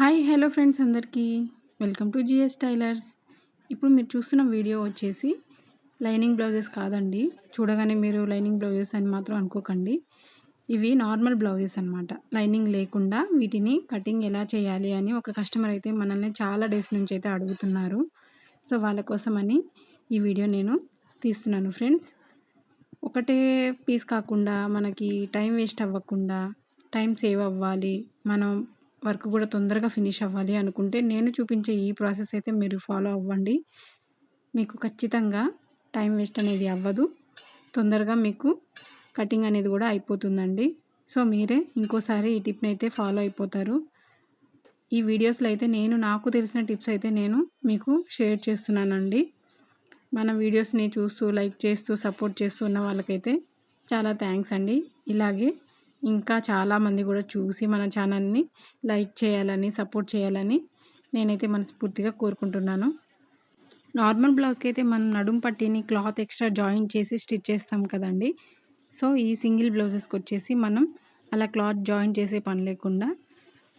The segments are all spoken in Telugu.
హాయ్ హలో ఫ్రెండ్స్ అందరికీ. Welcome to GS tailors. ఇప్పుడు మీరు చూస్తున్న వీడియో వచ్చేసి లైనింగ్ బ్లౌజెస్ కాదండి. చూడగానే మీరు లైనింగ్ బ్లౌజెస్ అని మాత్రం అనుకోకండి. ఇవి నార్మల్ బ్లౌజెస్ అనమాట లైనింగ్ లేకుండా వీటిని కటింగ్ ఎలా చేయాలి అని ఒక కస్టమర్ అయితే మనల్ని చాలా డేస్ నుంచి అయితే అడుగుతున్నారు. సో వాళ్ళ కోసమని ఈ వీడియో నేను తీస్తున్నాను ఫ్రెండ్స్. ఒకటే పీస్ కాకుండా మనకి టైం వేస్ట్ అవ్వకుండా టైం సేవ్ అవ్వాలి. మనం వర్క్ కూడా తొందరగా ఫినిష్ అవ్వాలి అనుకుంటే నేను చూపించే ఈ ప్రాసెస్ అయితే మీరు ఫాలో అవ్వండి. మీకు ఖచ్చితంగా టైం వేస్ట్ అనేది అవ్వదు. తొందరగా మీకు కటింగ్ అనేది కూడా అయిపోతుందండి. సో మీరే ఇంకోసారి ఈ టిప్ని అయితే ఫాలో అయిపోతారు. ఈ వీడియోస్లో అయితే నేను నాకు తెలిసిన టిప్స్ అయితే నేను మీకు షేర్ చేస్తున్నానండి. మన వీడియోస్ని చూస్తూ లైక్ చేస్తూ సపోర్ట్ చేస్తూ ఉన్న వాళ్ళకైతే చాలా థ్యాంక్స్ అండి. ఇలాగే ఇంకా చాలామంది కూడా చూసి మన ఛానల్ని లైక్ చేయాలని సపోర్ట్ చేయాలని నేనైతే మనస్ఫూర్తిగా కోరుకుంటున్నాను. నార్మల్ బ్లౌజ్కి అయితే మనం నడుం పట్టిని క్లాత్ ఎక్స్ట్రా జాయిన్ చేసి స్టిచ్ చేస్తాం కదండి. సో ఈ సింగిల్ బ్లౌజెస్కి వచ్చేసి మనం అలా క్లాత్ జాయిన్ చేసే పని లేకుండా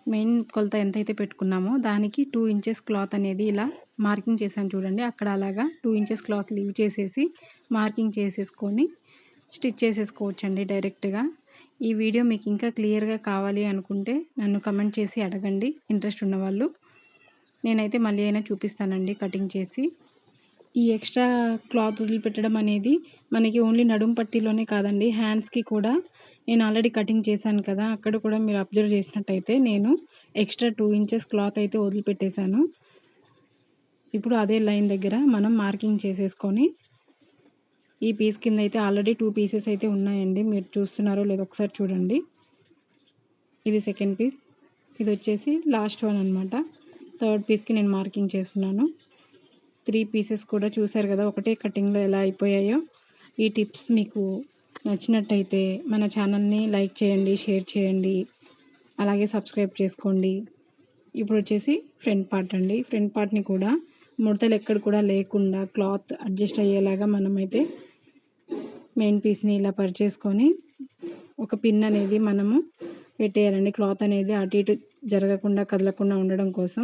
మెయిన్ కొలత ఎంతైతే పెట్టుకున్నామో దానికి టూ ఇంచెస్ క్లాత్ అనేది ఇలా మార్కింగ్ చేశాను చూడండి. అక్కడ అలాగా టూ ఇంచెస్ క్లాత్ లీవ్ చేసేసి మార్కింగ్ చేసేసుకొని స్టిచ్ చేసేసుకోవచ్చండి డైరెక్ట్గా. ఈ వీడియో మీకు ఇంకా క్లియర్గా కావాలి అనుకుంటే నన్ను కమెంట్ చేసి అడగండి. ఇంట్రెస్ట్ ఉన్నవాళ్ళు. నేనైతే మళ్ళీ అయినా చూపిస్తానండి కటింగ్ చేసి. ఈ ఎక్స్ట్రా క్లాత్ వదిలిపెట్టడం అనేది మనకి ఓన్లీ నడుం పట్టీలోనే కాదండి. హ్యాండ్స్కి కూడా నేను ఆల్రెడీ కటింగ్ చేశాను కదా అక్కడ కూడా మీరు అబ్జర్వ్ చేసినట్టయితే నేను ఎక్స్ట్రా టూ ఇంచెస్ క్లాత్ అయితే వదిలిపెట్టేశాను. ఇప్పుడు అదే లైన్ దగ్గర మనం మార్కింగ్ చేసేసుకొని ఈ పీస్ కింద అయితే ఆల్రెడీ టూ పీసెస్ అయితే ఉన్నాయండి. మీరు చూస్తున్నారో లేదో ఒకసారి చూడండి. ఇది సెకండ్ పీస్. ఇది వచ్చేసి లాస్ట్ వన్ అనమాట థర్డ్ పీస్కి నేను మార్కింగ్ చేస్తున్నాను. త్రీ పీసెస్ కూడా చూసారు కదా ఒకటే కటింగ్లో ఎలా అయిపోయాయో. ఈ టిప్స్ మీకు నచ్చినట్టయితే మన ఛానల్ని లైక్ చేయండి షేర్ చేయండి. అలాగే సబ్స్క్రైబ్ చేసుకోండి. ఇప్పుడు వచ్చేసి ఫ్రంట్ పార్ట్ అండి. ఫ్రంట్ పార్ట్ని కూడా ముడతలు ఎక్కడ కూడా లేకుండా క్లాత్ అడ్జస్ట్ అయ్యేలాగా మనమైతే మెయిన్ పీస్ని ఇలా పరిచేసుకొని ఒక పిన్ అనేది మనము పెట్టేయాలండి. క్లాత్ అనేది అటు ఇటు జరగకుండా కదలకుండా ఉండడం కోసం.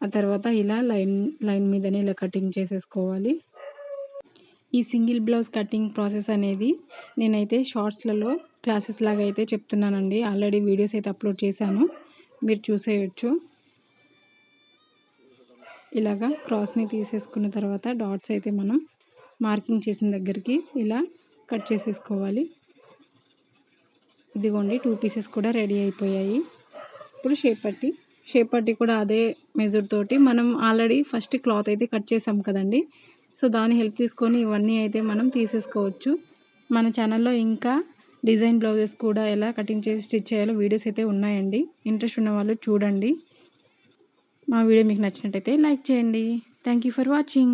ఆ తర్వాత ఇలా లైన్ లైన్ మీదనే ఇలా కటింగ్ చేసేసుకోవాలి. ఈ సింగిల్ బ్లౌజ్ కటింగ్ ప్రాసెస్ అనేది నేనైతే షార్ట్స్లలో క్లాసెస్ లాగా అయితే చెప్తున్నానండి. ఆల్రెడీ వీడియోస్ అయితే అప్లోడ్ చేశాను. మీరు చూసేయచ్చు. ఇలాగా క్రాస్ని తీసేసుకున్న తర్వాత డాట్స్ అయితే మనం మార్కింగ్ చేసిన దగ్గరికి ఇలా కట్ చేసేసుకోవాలి. ఇదిగోండి టూ పీసెస్ కూడా రెడీ అయిపోయాయి. ఇప్పుడు షేప్ పట్టి షేప్ పట్టి కూడా అదే మెజర్ తోటి మనం ఆల్రెడీ ఫస్ట్ క్లాత్ అయితే కట్ చేసాం కదండి. సో దాని హెల్ప్ తీసుకొని ఇవన్నీ అయితే మనం తీసేసుకోవచ్చు. మన ఛానల్లో ఇంకా డిజైన్ బ్లౌజెస్ కూడా ఎలా కటింగ్ చేసి స్టిచ్ చేయాలో వీడియోస్ అయితే ఉన్నాయండి. ఇంట్రెస్ట్ ఉన్న వాళ్ళు చూడండి. మా వీడియో మీకు నచ్చినట్టయితే లైక్ చేయండి. Thank you for watching